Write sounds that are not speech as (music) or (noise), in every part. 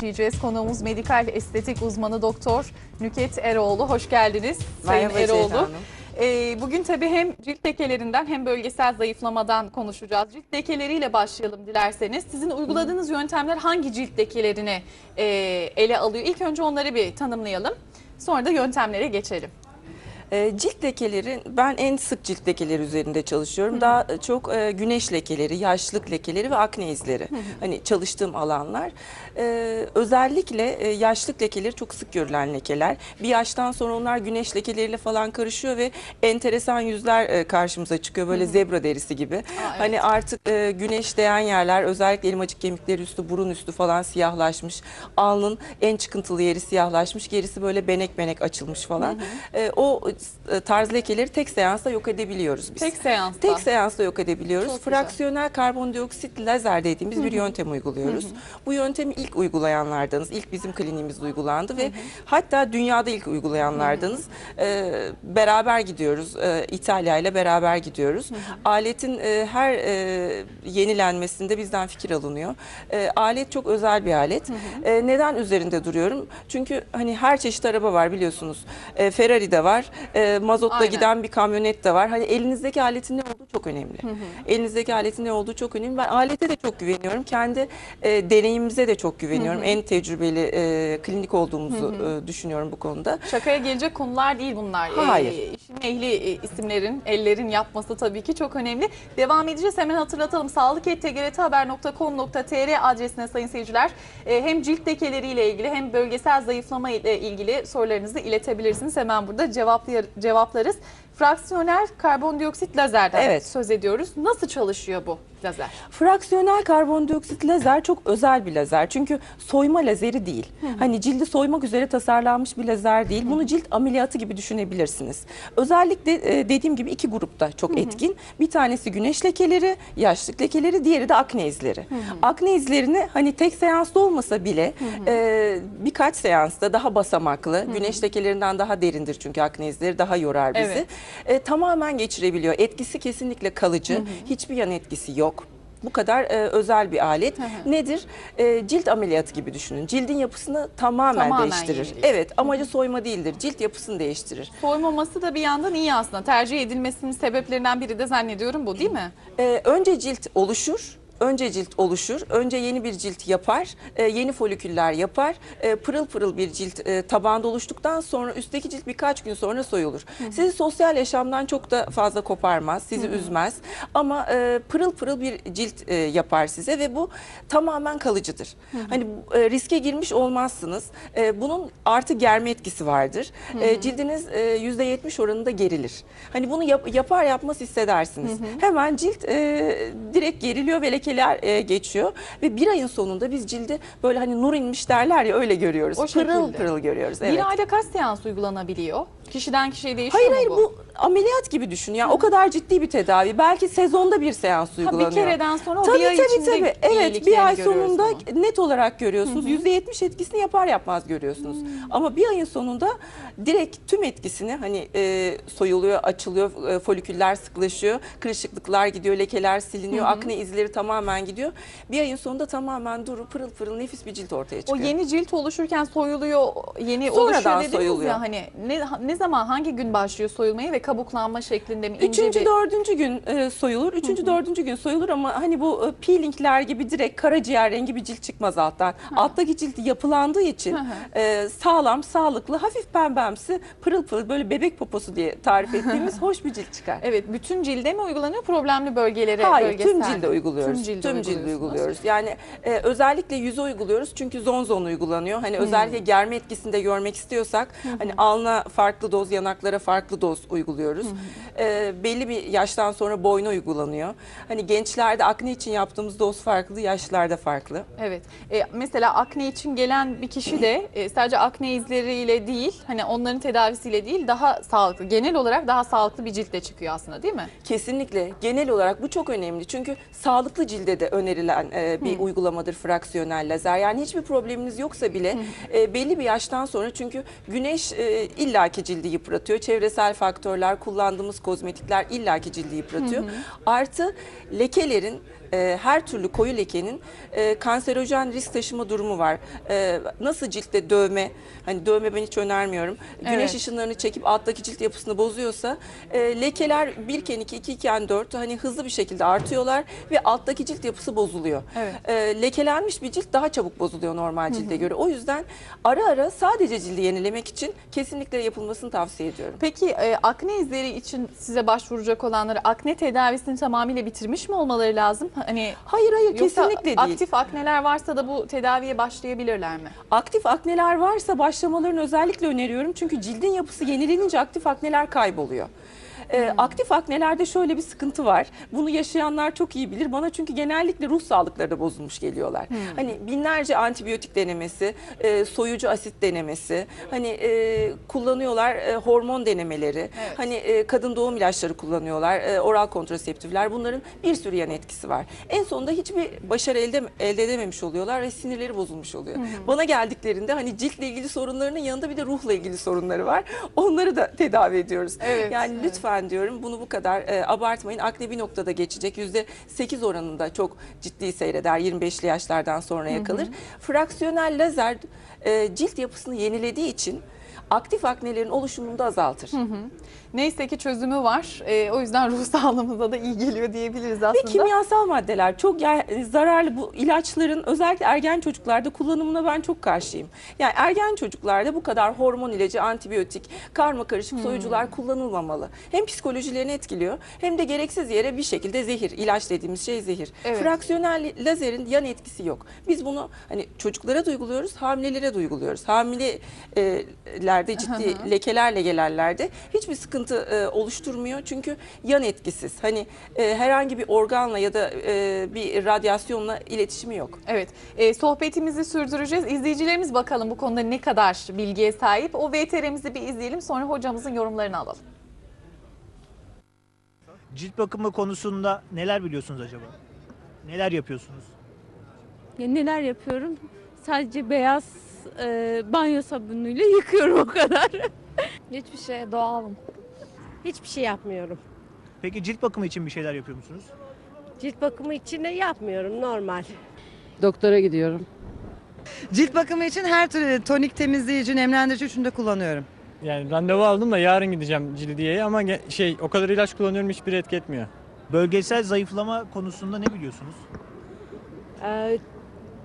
diyeceğiz. Konuğumuz medikal estetik uzmanı doktor Nüket Eroğlu. Hoş geldiniz Sayın Merhaba Eroğlu. Ee, bugün tabii hem cilt lekelerinden hem bölgesel zayıflamadan konuşacağız. Cilt lekeleriyle başlayalım dilerseniz. Sizin uyguladığınız yöntemler hangi cilt lekelerini e, ele alıyor? İlk önce onları bir tanımlayalım. Sonra da yöntemlere geçelim. E, cilt lekeleri, ben en sık cilt lekeleri üzerinde çalışıyorum. Daha çok e, güneş lekeleri, yaşlılık lekeleri ve akne izleri. Hani çalıştığım alanlar. E, özellikle e, yaşlılık lekeleri çok sık görülen lekeler. Bir yaştan sonra onlar güneş lekeleriyle falan karışıyor ve enteresan yüzler e, karşımıza çıkıyor. Böyle zebra derisi gibi. evet. Hani artık e, güneş değen yerler, özellikle elmacık kemikleri üstü, burun üstü falan siyahlaşmış. Alnın en çıkıntılı yeri siyahlaşmış. Gerisi böyle benek benek açılmış falan. E, o e, tarz lekeleri tek seansta yok edebiliyoruz biz. Tek seansta. Tek seansta yok edebiliyoruz. Çok güzel. Fraksiyonel karbondioksit lazer dediğimiz bir yöntem uyguluyoruz. Bu yöntemi ilk uygulayanlardanız. İlk bizim kliniğimizde uygulandı ve hatta dünyada ilk uygulayanlardanız. Ee, beraber gidiyoruz. Ee, İtalya ile beraber gidiyoruz. Aletin e, her e, yenilenmesinde bizden fikir alınıyor. Ee, alet çok özel bir alet. Ee, neden üzerinde duruyorum? Çünkü hani her çeşit araba var biliyorsunuz. Ee, Ferrari de var. Ee, mazotla Aynen. giden bir kamyonet de var. Hani elinizdeki aletin ne olduğu çok önemli. Elinizdeki aletin ne olduğu çok önemli. Ben alete de çok güveniyorum. Kendi e, deneyimimize de çok güveniyorum. En tecrübeli e, klinik olduğumuzu e, düşünüyorum bu konuda. Şakaya gelecek konular değil bunlar. Hayır. Ee, işin ehli e, isimlerin, ellerin yapması tabii ki çok önemli. Devam edeceğiz. Hemen hatırlatalım. sağlık.tgrthaber.com.tr adresine sayın seyirciler e, hem cilt lekeleriyle ilgili hem bölgesel zayıflama ile ilgili sorularınızı iletebilirsiniz. Hemen burada cevaplayar, cevaplarız. Fraksiyonel karbondioksit lazerden Evet. söz ediyoruz. Nasıl çalışıyor bu lazer? Fraksiyonel karbondioksit lazer çok özel bir lazer. Çünkü soyma lazeri değil. Hani cildi soymak üzere tasarlanmış bir lazer değil. Bunu cilt ameliyatı gibi düşünebilirsiniz. Özellikle e, dediğim gibi iki grupta çok etkin. Bir tanesi güneş lekeleri, yaşlık lekeleri, diğeri de akne izleri. Akne izlerini hani tek seansta olmasa bile e, birkaç seansta daha basamaklı, güneş lekelerinden daha derindir çünkü akne izleri daha yorar bizi. Evet. E, tamamen geçirebiliyor. Etkisi kesinlikle kalıcı. Hiçbir yan etkisi yok. Bu kadar e, özel bir alet. Nedir? E, cilt ameliyatı gibi düşünün. Cildin yapısını tamamen, Tamamen değiştirir. yenileyecek. Evet, amacı soyma değildir. Cilt yapısını değiştirir. Soymaması da bir yandan iyi aslında. Tercih edilmesinin sebeplerinden biri de zannediyorum bu değil mi? E, önce cilt oluşur. Önce cilt oluşur, önce yeni bir cilt yapar, e, yeni foliküller yapar, e, pırıl pırıl bir cilt e, tabanda oluştuktan sonra üstteki cilt birkaç gün sonra soyulur. Sizi sosyal yaşamdan çok da fazla koparmaz, sizi üzmez ama e, pırıl pırıl bir cilt e, yapar size ve bu tamamen kalıcıdır. Hani bu, e, riske girmiş olmazsınız. E, bunun artı germe etkisi vardır. E, cildiniz e, %70 oranında gerilir. Hani bunu yap- yapar yapmaz hissedersiniz. Hemen cilt e, direkt geriliyor ve lekeler e, geçiyor ve bir ayın sonunda biz cildi böyle hani nur inmiş derler ya öyle görüyoruz. O pırıl şekilde. pırıl görüyoruz. Evet. Bir ayda kaç seans uygulanabiliyor? Kişiden kişiye değişiyor Hayır mu hayır bu? Ameliyat gibi düşün. Yani o kadar ciddi bir tedavi. Belki sezonda bir seans Ha, uygulanıyor. bir kereden sonra o Tabii bir ay tabii içinde tabii. Evet bir ay sonunda bunu. net olarak görüyorsunuz. %70 etkisini yapar yapmaz görüyorsunuz. Ama bir ayın sonunda direkt tüm etkisini hani e, soyuluyor, açılıyor, e, foliküller sıklaşıyor, kırışıklıklar gidiyor, lekeler siliniyor, akne izleri tamamen gidiyor. Bir ayın sonunda tamamen duru pırıl pırıl nefis bir cilt ortaya O çıkıyor. yeni cilt oluşurken soyuluyor, yeni Sonradan oluşuyor dediniz soyuluyor. ya hani ne, ne zaman hangi gün başlıyor soyulmaya ve kabuklanma şeklinde mi? Üçüncü, bir- dördüncü gün e, soyulur. Üçüncü, dördüncü gün soyulur ama hani bu e, peelingler gibi direkt karaciğer rengi bir cilt çıkmaz alttan. Alttaki cilt yapılandığı için e, sağlam, sağlıklı, hafif pembemsi, pırıl pırıl böyle bebek poposu diye tarif (laughs) ettiğimiz hoş bir cilt çıkar. Evet bütün cilde mi uygulanıyor problemli bölgelere? Hayır, bölgesel tüm cilde uyguluyoruz. Tüm cilde, Tüm cilde uyguluyoruz. Yani e, özellikle yüze uyguluyoruz çünkü zon zon uygulanıyor. Hani özellikle germe etkisini de görmek istiyorsak hani alna farklı doz, yanaklara farklı doz uyguluyoruz. E, belli bir yaştan sonra boyna uygulanıyor. Hani gençlerde akne için yaptığımız doz farklı, yaşlılarda farklı. Evet. E, mesela akne için gelen bir kişi de e, sadece akne izleriyle değil, hani onların tedavisiyle değil, daha sağlıklı, genel olarak daha sağlıklı bir ciltle çıkıyor aslında değil mi? Kesinlikle. Genel olarak bu çok önemli. Çünkü sağlıklı cilde de önerilen e, bir uygulamadır fraksiyonel lazer. Yani hiçbir probleminiz yoksa bile e, belli bir yaştan sonra çünkü güneş e, illaki cildi yıpratıyor. Çevresel faktörler, kullandığımız kozmetikler illaki cildi yıpratıyor. Artı lekelerin e, her türlü koyu lekenin e, kanserojen risk taşıma durumu var. E, nasıl ciltte dövme, hani dövme ben hiç önermiyorum. Güneş Evet. ışınlarını çekip alttaki cilt yapısını bozuyorsa e, lekeler 1 iken 2, 2 iken 4 hani hızlı bir şekilde artıyorlar ve alttaki cilt yapısı bozuluyor. Evet. E, lekelenmiş bir cilt daha çabuk bozuluyor normal cilde göre. O yüzden ara ara sadece cildi yenilemek için kesinlikle yapılmasını tavsiye ediyorum. Peki e, akne izleri için size başvuracak olanları akne tedavisini tamamıyla bitirmiş mi olmaları lazım? Hani Hayır hayır yoksa kesinlikle değil. aktif akneler varsa da bu tedaviye başlayabilirler mi? Aktif akneler varsa başlamalarını özellikle öneriyorum. Çünkü cildin yapısı yenilenince aktif akneler kayboluyor. Ee, aktif aknelerde şöyle bir sıkıntı var. Bunu yaşayanlar çok iyi bilir. Bana çünkü genellikle ruh sağlıkları da bozulmuş geliyorlar. Hani binlerce antibiyotik denemesi, e, soyucu asit denemesi, hani e, kullanıyorlar e, hormon denemeleri, Evet. hani e, kadın doğum ilaçları kullanıyorlar, e, oral kontraseptifler. Bunların bir sürü yan etkisi var. En sonunda hiçbir başarı elde elde edememiş oluyorlar ve sinirleri bozulmuş oluyor. Bana geldiklerinde hani ciltle ilgili sorunlarının yanında bir de ruhla ilgili sorunları var. Onları da tedavi ediyoruz. Evet, yani evet. lütfen diyorum bunu bu kadar e, abartmayın. Akne bir noktada geçecek. Yüzde 8 oranında çok ciddi seyreder. 25'li yaşlardan sonraya kalır. Fraksiyonel lazer e, cilt yapısını yenilediği için aktif aknelerin oluşumunu da azaltır. Neyse ki çözümü var. E, o yüzden ruh (laughs) sağlığımıza da iyi geliyor diyebiliriz Ve aslında. kimyasal maddeler çok yani zararlı bu ilaçların özellikle ergen çocuklarda kullanımına ben çok karşıyım. Yani ergen çocuklarda bu kadar hormon ilacı, antibiyotik, karma karışık soyucular kullanılmamalı. Hem psikolojilerini etkiliyor hem de gereksiz yere bir şekilde zehir. ilaç dediğimiz şey zehir. Evet. Fraksiyonel lazerin yan etkisi yok. Biz bunu hani çocuklara da uyguluyoruz, hamilelere de uyguluyoruz. Hamilelerde ciddi lekelerle gelenlerde hiçbir sıkıntı e, oluşturmuyor. Çünkü yan etkisiz. Hani e, herhangi bir organla ya da e, bir radyasyonla iletişimi yok. Evet, e, sohbetimizi sürdüreceğiz. İzleyicilerimiz bakalım bu konuda ne kadar bilgiye sahip. O VTR'mizi bir izleyelim sonra hocamızın yorumlarını alalım. Cilt bakımı konusunda neler biliyorsunuz acaba? Neler yapıyorsunuz? Ya neler yapıyorum? Sadece beyaz e, banyo sabunuyla (laughs) yıkıyorum o kadar. Hiçbir şey doğalım. Hiçbir şey yapmıyorum. Peki cilt bakımı için bir şeyler yapıyor musunuz? Cilt bakımı için de yapmıyorum normal. Doktora gidiyorum. Cilt bakımı için her türlü tonik temizleyici, nemlendirici üçünü de kullanıyorum. Yani randevu aldım da yarın gideceğim cildiyeye ama şey o kadar ilaç kullanıyorum hiçbir etki etmiyor. Bölgesel zayıflama konusunda ne biliyorsunuz? Ee,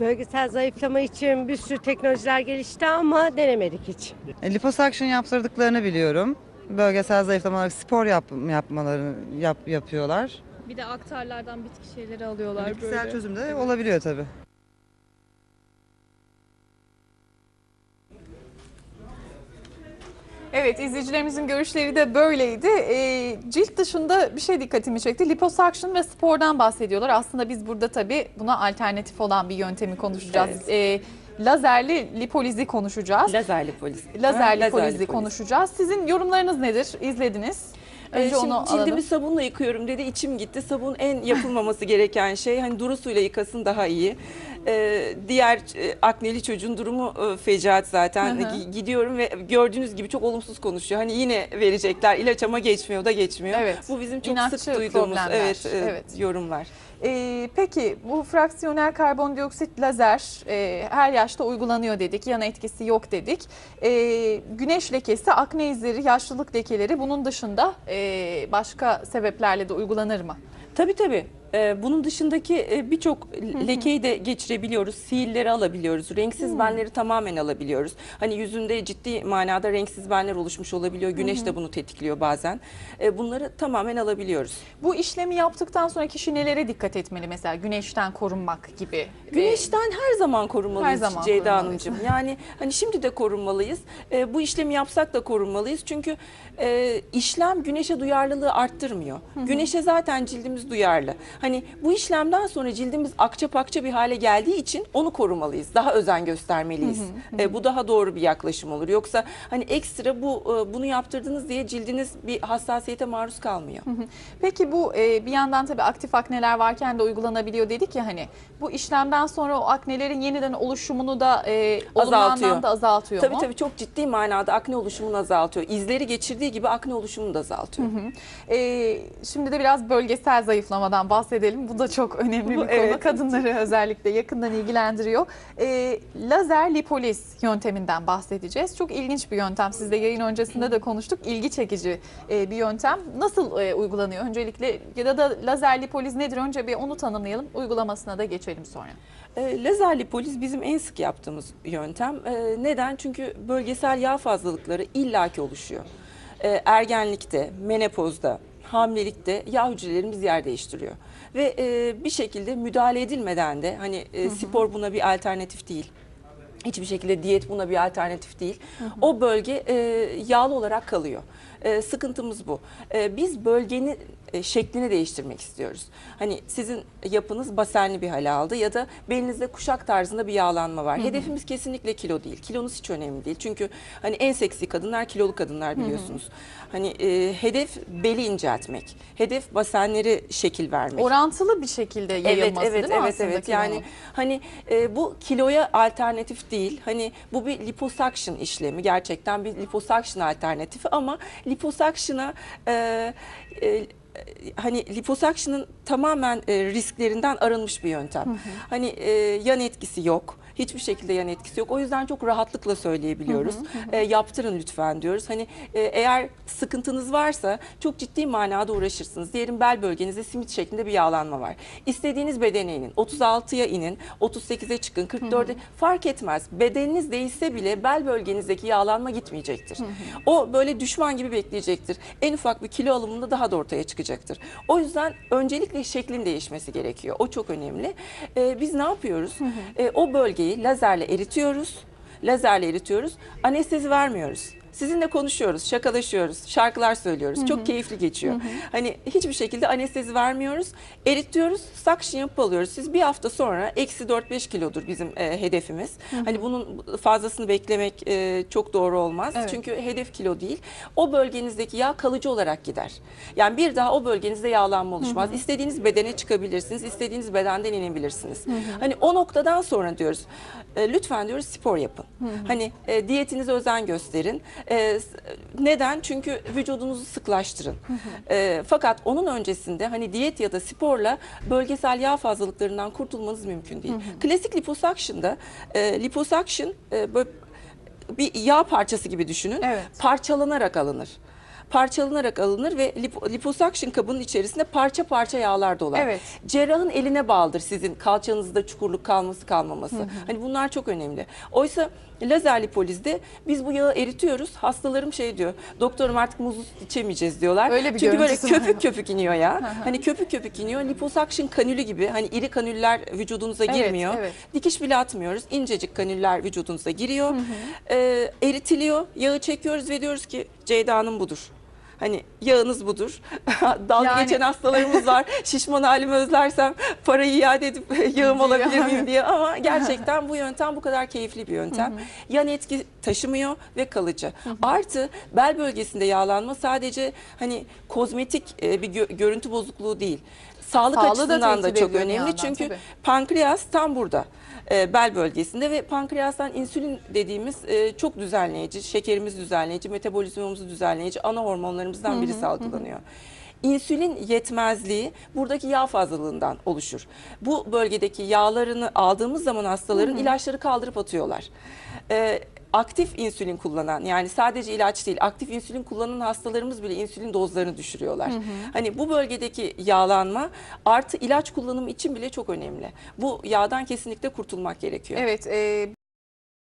bölgesel zayıflama için bir sürü teknolojiler gelişti ama denemedik hiç. E, Liposuction yaptırdıklarını biliyorum. Bölgesel zayıflama spor yap, yapmalarını yap, yapıyorlar. Bir de aktarlardan bitki şeyleri alıyorlar Bitkisel çözüm de olabiliyor tabii. Evet, izleyicilerimizin görüşleri de böyleydi. E, cilt dışında bir şey dikkatimi çekti. Liposuction ve spordan bahsediyorlar. Aslında biz burada tabii buna alternatif olan bir yöntemi konuşacağız. E, lazerli lipolizi konuşacağız. Lazer lipoliz. Lazer lipolizi lipoliz. konuşacağız. Sizin yorumlarınız nedir? İzlediniz. Ee, Önce şimdi onu cildimi alalım. sabunla yıkıyorum dedi içim gitti. Sabun en yapılmaması gereken şey. Hani duru suyla yıkasın daha iyi. Ee, diğer e, akneli çocuğun durumu e, fecaat zaten. Hı hı. Gi- Gidiyorum ve gördüğünüz gibi çok olumsuz konuşuyor. Hani yine verecekler ilaç ama geçmiyor da geçmiyor. Evet. Bu bizim çok İnatçı sık duyduğumuz problemler. evet, e, Evet. yorumlar. Ee, peki bu fraksiyonel karbondioksit lazer e, her yaşta uygulanıyor dedik. Yan etkisi yok dedik. Ee, güneş lekesi, akne izleri, yaşlılık lekeleri bunun dışında e, başka sebeplerle de uygulanır mı? Tabii tabii. Ee, bunun dışındaki e, birçok lekeyi de geçirebiliyoruz. Siilleri alabiliyoruz. Renksiz benleri tamamen alabiliyoruz. Hani yüzünde ciddi manada renksiz benler oluşmuş olabiliyor. Güneş de bunu tetikliyor bazen. Ee, bunları tamamen alabiliyoruz. Bu işlemi yaptıktan sonra kişi nelere dikkat etmeli mesela güneşten korunmak gibi? Güneşten her zaman korunmalıyız Her zaman Ceyda. Hanımcığım. Yani hani şimdi de korunmalıyız. Ee, bu işlemi yapsak da korunmalıyız. Çünkü e, işlem güneşe duyarlılığı arttırmıyor. Güneşe zaten cildimiz duyarlı. Hani bu işlemden sonra cildimiz akça pakça bir hale geldiği için onu korumalıyız. Daha özen göstermeliyiz. Ee, bu daha doğru bir yaklaşım olur. Yoksa hani ekstra bu e, bunu yaptırdınız diye cildiniz bir hassasiyete maruz kalmıyor. Peki bu e, bir yandan tabii aktif akneler varken de uygulanabiliyor dedik ya hani bu işlemden sonra o aknelerin yeniden oluşumunu da e, Azaltıyor. anlamda azaltıyor Tabii mu? tabii çok ciddi manada akne oluşumunu azaltıyor. İzleri geçirdiği gibi akne oluşumunu da azaltıyor. Ee, şimdi de biraz bölgesel zayıflamadan bahsedelim. Bahsedelim. Bu da çok önemli bir konu. evet. Kadınları özellikle yakından ilgilendiriyor. Ee, lazer lipoliz yönteminden bahsedeceğiz. Çok ilginç bir yöntem. Siz de yayın öncesinde de konuştuk. İlgi çekici e, bir yöntem. Nasıl e, uygulanıyor? Öncelikle ya da lazer lipoliz nedir? Önce bir onu tanımlayalım. Uygulamasına da geçelim sonra. E, lazer lipoliz bizim en sık yaptığımız yöntem. E, neden? Çünkü bölgesel yağ fazlalıkları illaki oluşuyor. E, ergenlikte, menopozda, hamilelikte yağ hücrelerimiz yer değiştiriyor. Ve e, bir şekilde müdahale edilmeden de hani e, spor buna bir alternatif değil. Hiçbir şekilde diyet buna bir alternatif değil. O bölge e, yağlı olarak kalıyor. E, sıkıntımız bu. E, biz bölgenin e, şeklini değiştirmek istiyoruz. Hani sizin yapınız basenli bir hale aldı ya da belinizde kuşak tarzında bir yağlanma var. Hedefimiz kesinlikle kilo değil. Kilonuz hiç önemli değil. Çünkü hani en seksi kadınlar kilolu kadınlar biliyorsunuz. Hani e, hedef beli inceltmek. Hedef basenleri şekil vermek. Orantılı bir şekilde yayılması Evet, evet, değil mi evet, evet. kilonun? Yani hani e, bu kiloya alternatif değil. Hani bu bir liposuction işlemi. Gerçekten bir liposuction alternatifi ama liposuction'a e, e, hani liposuction'ın tamamen e, risklerinden arınmış bir yöntem. Hani e, yan etkisi yok. Hiçbir şekilde yan etkisi yok. O yüzden çok rahatlıkla söyleyebiliyoruz. E, yaptırın lütfen diyoruz. Hani e, eğer sıkıntınız varsa çok ciddi manada uğraşırsınız. Diyelim bel bölgenizde simit şeklinde bir yağlanma var. İstediğiniz bedene inin. 36'ya inin, 38'e çıkın, 44'e fark etmez. Bedeniniz değişse bile bel bölgenizdeki yağlanma gitmeyecektir. O böyle düşman gibi bekleyecektir. En ufak bir kilo alımında daha da ortaya çıkacaktır. O yüzden öncelikle şeklin değişmesi gerekiyor. O çok önemli. E, biz ne yapıyoruz? E, o bölgeyi lazerle eritiyoruz. Lazerle eritiyoruz. Anestezi vermiyoruz. Sizinle konuşuyoruz, şakalaşıyoruz, şarkılar söylüyoruz. Çok keyifli geçiyor. Hani hiçbir şekilde anestezi vermiyoruz. Eritiyoruz, suction yapıp alıyoruz. Siz bir hafta sonra eksi 4-5 kilodur bizim e, hedefimiz. Hani bunun fazlasını beklemek e, çok doğru olmaz. Evet. Çünkü hedef kilo değil. O bölgenizdeki yağ kalıcı olarak gider. Yani bir daha o bölgenizde yağlanma oluşmaz. İstediğiniz bedene çıkabilirsiniz, istediğiniz bedenden inebilirsiniz. Hani o noktadan sonra diyoruz, e, lütfen diyoruz spor yapın. Hani e, diyetinize özen gösterin. E, neden? Çünkü vücudunuzu sıklaştırın. E, fakat onun öncesinde hani diyet ya da sporla bölgesel yağ fazlalıklarından kurtulmanız mümkün değil. Klasik liposuction'da e, liposuction e, böyle bir yağ parçası gibi düşünün. Evet. Parçalanarak alınır. Parçalanarak alınır ve lip, liposuction kabının içerisinde parça parça yağlar dolar. Evet. Cerrahın eline bağlıdır sizin kalçanızda çukurluk kalması kalmaması. Hani bunlar çok önemli. Oysa lazer lipolizde biz bu yağı eritiyoruz. Hastalarım şey diyor. Doktorum artık muzlu içemeyeceğiz diyorlar. Öyle bir Çünkü böyle köpük köpük iniyor ya. hani köpük köpük iniyor. Liposuction kanülü gibi hani iri kanüller vücudunuza Evet, girmiyor. evet. Dikiş bile atmıyoruz. İncecik kanüller vücudunuza giriyor. Ee, eritiliyor. Yağı çekiyoruz ve diyoruz ki Ceyda Hanım budur. Hani yağınız budur. (laughs) Dalga Yani- geçen hastalarımız var. (laughs) Şişman halimi özlersem parayı iade edip (laughs) yağım olabilir miyim diye. Ama gerçekten bu yöntem bu kadar keyifli bir yöntem. Yan etki taşımıyor ve kalıcı. Artı bel bölgesinde yağlanma sadece hani kozmetik e, bir gö- görüntü bozukluğu değil. Sağlık Sağlığı da açısından da, tehdit çok önemli. yandan, Çünkü tabii. pankreas tam burada. E, bel bölgesinde ve pankreastan insülin dediğimiz e, çok düzenleyici, şekerimiz düzenleyici, metabolizmamızı düzenleyici ana hormonlarımızdan biri salgılanıyor. İnsülin yetmezliği buradaki yağ fazlalığından oluşur. Bu bölgedeki yağlarını aldığımız zaman hastaların ilaçları kaldırıp atıyorlar. E, aktif insülin kullanan yani sadece ilaç değil aktif insülin kullanan hastalarımız bile insülin dozlarını düşürüyorlar. Hani bu bölgedeki yağlanma artı ilaç kullanımı için bile çok önemli. Bu yağdan kesinlikle kurtulmak gerekiyor. Evet, e,